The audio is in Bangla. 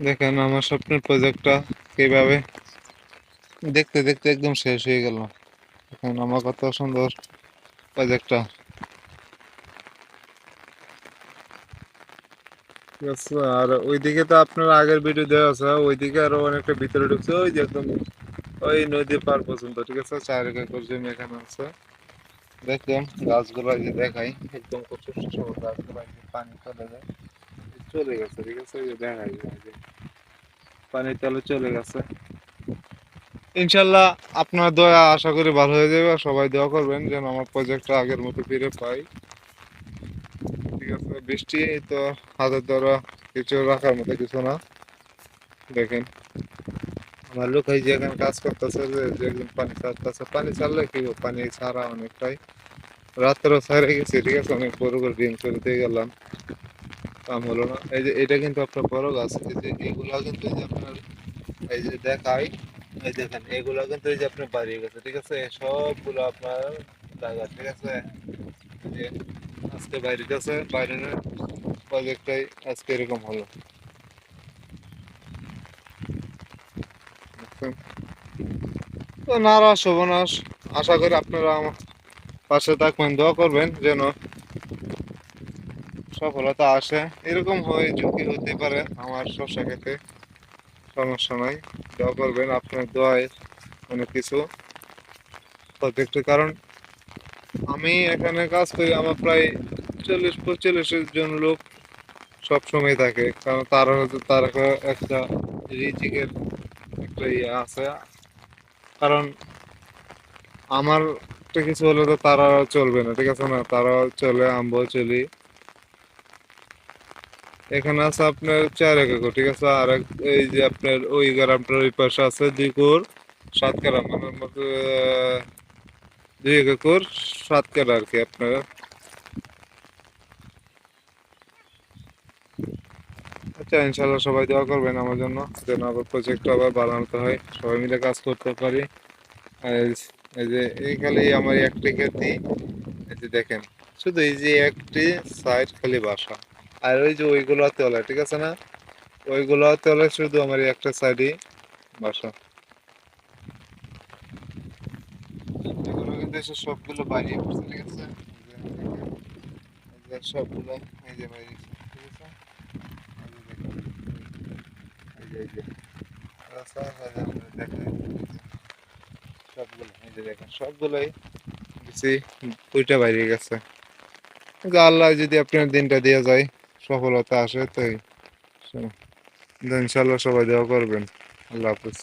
দেখেন আমার স্বপ্নের প্রজেক্টটা কীভাবে? দেখতে দেখতে একদম শেষ হয়ে গেল। এখন আমার কত সুন্দর প্রজেক্টটা আর ওইদিকে তো আপনার আগের ভিডিও দেওয়া আছে, ওইদিকে আরও অনেকটা ভিতরে ঢুকছে, ওই যে একদম ওই নদী পার পর্যন্ত, ঠিক আছে? চার একর জমি এখানে আছে। দেখলাম গাছগুলো দেখাই, একদম কত সুন্দর গাছগুলো পানি চলে যায়। চলে গেছে, ঠিক আছে? ওই যে দেখাই এই যে পানির তলে চলে গেছে। ইনশাল্লাহ আপনার দয়া আশা করি ভালো হয়ে যাবে। সবাই দোয়া করবেন যেন আমার প্রজেক্টটা আগের মতো ফিরে পাই। ঠিক আছে? বৃষ্টি তো হাতের দ্বারা কিছু রাখার মতো কিছু না। দেখেন, আমার লোক এই যে কাজ করতেছে যে একদম পানি ছাড়তেছে। পানি ছাড়লে কি? পানি ছাড়া অনেকটাই। রাত্রেও ছাড়ে গেছি, ঠিক আছে? অনেক বড় করে ড্রিম করে দিয়ে গেলাম। কাম হলো না। এই যে এটা কিন্তু আপনার বড় গাছ, এই যে এগুলা কিন্তু এই যে আপনার এই যে দেখাই, এই দেখেন, এগুলা কিন্তু এই যে আপনার বাড়িয়ে গেছে, ঠিক আছে? সবগুলো আপনার জায়গা, ঠিক আছে? যে আজকে বাইরে গেছে, বাইরে প্রজেক্টটাই আজকে এরকম হলো? তো নারাজ সর্বনাশ আশা করি আপনারা আমার পাশে থাকবেন, দোয়া করবেন যেন সফলতা আসে। এরকম হয় ঝুঁকি হতে পারে আমার শসা খেতে। সমস্যা নাই, দোয়া করবেন, আপনার দোয়ায় অনেক কিছু প্রজেক্টের কারণ আমি এখানে কাজ করি, আমার প্রায় চল্লিশ, পঁয়তাল্লিশ জন লোক সব সময় থাকে। কারণ তারা হয়তো তার একটা- রিজিকের একটা ইয়ে আছে। কারণ আমার কিছু হলে তো তারা চলবে না, ঠিক আছে না? তারা চলে, আমরাও চলি। এখানে আছে আপনার চার এক একর, ঠিক আছে? আর এক- এই যে আপনার ওই গ্রামটার ওই পাশে আছে দুই কোর, সাত কারা মানে দুই একর, সাত কারা আর কি আপনার। আচ্ছা ইনশাল্লাহ সবাই দোয়া করবেন আমার জন্য, যেন আবার প্রজেক্ট আবার বাড়াতে হয়। সবাই মিলে কাজ করতে পারি। এই যে এই খালি আমার একটি ক্ষেত্রে এই যে দেখেন, শুধু এই যে একটি সাইড খালি বাসা। আর ওই যে ওইগুলো তলে ঠিক আছে না? ওইগুলো তলে শুধু আমার একটা সাইডই বাসা। কিন্তু সবগুলো বাড়িয়ে পড়ছে, ঠিক আছে? সবগুলো বাইরে ঠিক আছে? দেখেন সবগুলো সবগুলোই দুইটা বাইরে গেছে। আল্লাহ যদি আপনার দিনটা দিয়ে যায় সফলতা আসে তাই। ইনশাল্লাহ সবাই দেওয়া করবেন। আল্লাহ হাফিজ।